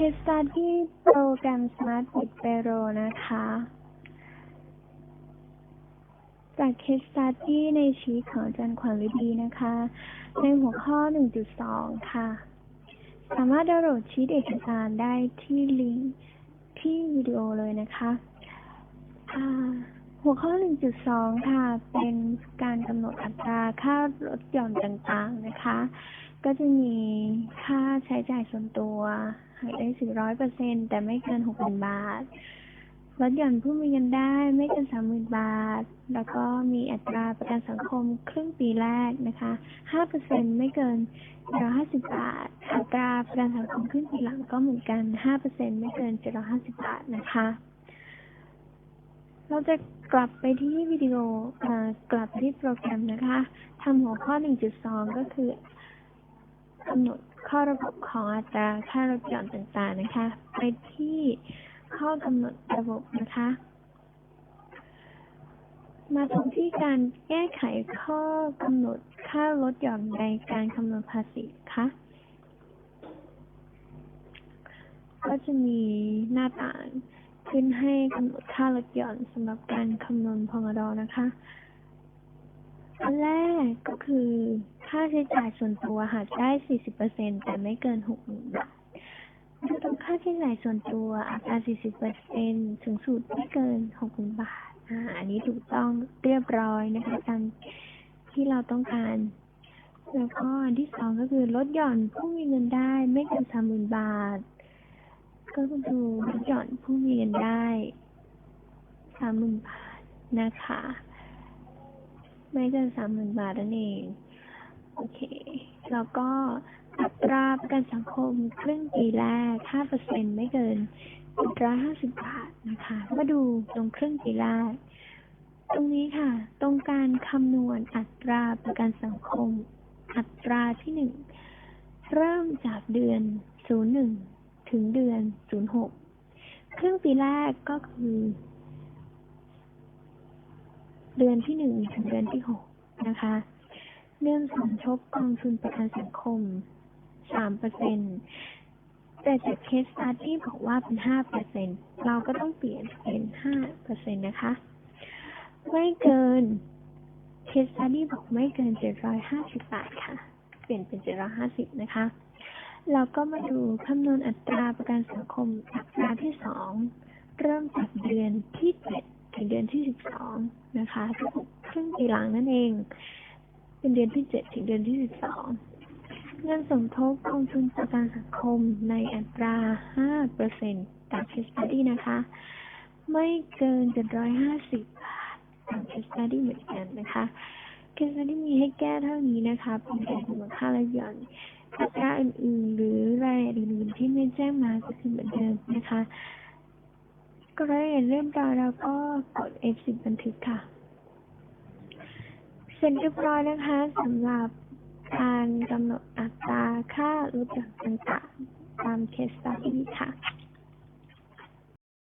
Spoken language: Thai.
Case Study โปรแกรม Smart Bit p a r o นะคะ จากเคสตาดี้ในชีตของอาจารย์ขวัญฤดีนะคะ ในหัวข้อ 1.2 ค่ะ สามารถดาวน์โหลดชีตเอกสารได้ที่ลิงก์ที่วิดีโอเลยนะคะอ่า หัวข้อ 1.2 ค่ะ เป็นการกำหนดอัตราค่ารถหย่อนต่างๆนะคะ ก็จะมีค่าใช้จ่ายส่วนตัวหักได้400%แต่ไม่เกิน6,000บาท ลดหย่อนผู้มีเงินได้ไม่เกิน30,000บาท แล้วก็มีอัตราประกันสังคมครึ่งปีแรกนะคะ5%ไม่เกิน750บาท อัตราประกันสังคมครึ่งปีหลังก็เหมือนกัน5%ไม่เกิน750บาทนะคะ เราจะกลับไปที่วิดีโอกลับที่โปรแกรมนะคะทำหัวข้อ 1.2 ก็คือกำหนดข้อระบบของอัตราค่าลดหย่อนต่างๆนะคะ ไปที่ข้อกำหนดระบบนะคะ มาตรงที่การแก้ไขข้อกำหนดค่าลดหย่อนในการคำนวณภาษีคะก็จะมีหน้าต่าง ขึ้นให้กำหนดค่าลดหย่อนสำหรับการคำนวณพงดนะคะ อันแรกก็คือค่าใช้จ่ายส่วนตัวหากได้ 40%แต่ไม่เกิน60,000บาทดูตรงค่าใช้จ่ายส่วนตัวอัตรา 40%สูงสุดไม่เกิน 60,000 บาทอ่าอันนี้ถูกต้องเรียบร้อยนะคะตามที่เราต้องการ แล้วก็อันที่สองก็คือลดหย่อนผู้มีเงินได้ไม่เกิน 30,000 บาท ก็ดูหย่อนผู้มีเงินได้30,000บาทนะคะ ไม่เกิน30,000บาทนั่นเอง โอเค แล้วก็อัตราประกันสังคมครึ่งปีแรก 5%ไม่เกิน150 บาทนะคะ มาดูตรงครึ่งปีแรก ตรงนี้ค่ะ ตรงการคำนวณอัตราประกันสังคม อัตราที่ 1 เริ่มจากเดือน 01 ถึงเดือน 06 ครึ่งปีแรกก็คือ เดือนที่1ถึงเดือนที่6นะคะเนื่องสมทบกองทุนประกันสังคม 3%แต่จากเคสสตัดดี้บอกว่าเป็น 5%เราก็ต้องเปลี่ยนเป็น 5%นะคะ ไม่เกินเคสสตัดดี้บอกไม่เกิน 750 บาทค่ะ เปลี่ยนเป็น 750 นะคะ เราก็มาดูคำนวณอัตราประกันสังคมอัตราที่2เริ่มจากเดือนที่7ถึงเดือนที่12นะคะทุกครึ่งปีหลังนั่นเอง เป็นเดือนที่7ถึงเดือนที่12เงินสมทบกองทุนประกันสังคมในอัตรา5%ตาม case study นะคะ ไม่เกิน750บาทตาม case study เหมือนกันนะคะ case study มีให้แก้เท่านี้นะคะเป็นการคำนวณค่าละยอน อัตราอื่นๆ หรือรายละเอียดอื่นๆที่ไม่แจ้งมาก็คือเหมือนเดิมนะคะ ก็รายละเอียดเรียบร้อแล้วก็กด F10 บันทึกค่ะ เสร็จเรียบร้อยนะคะสำหรับการกำหนดอัตราค่าลดหย่อนต่างๆตามเคสตัดนี้ค่ะ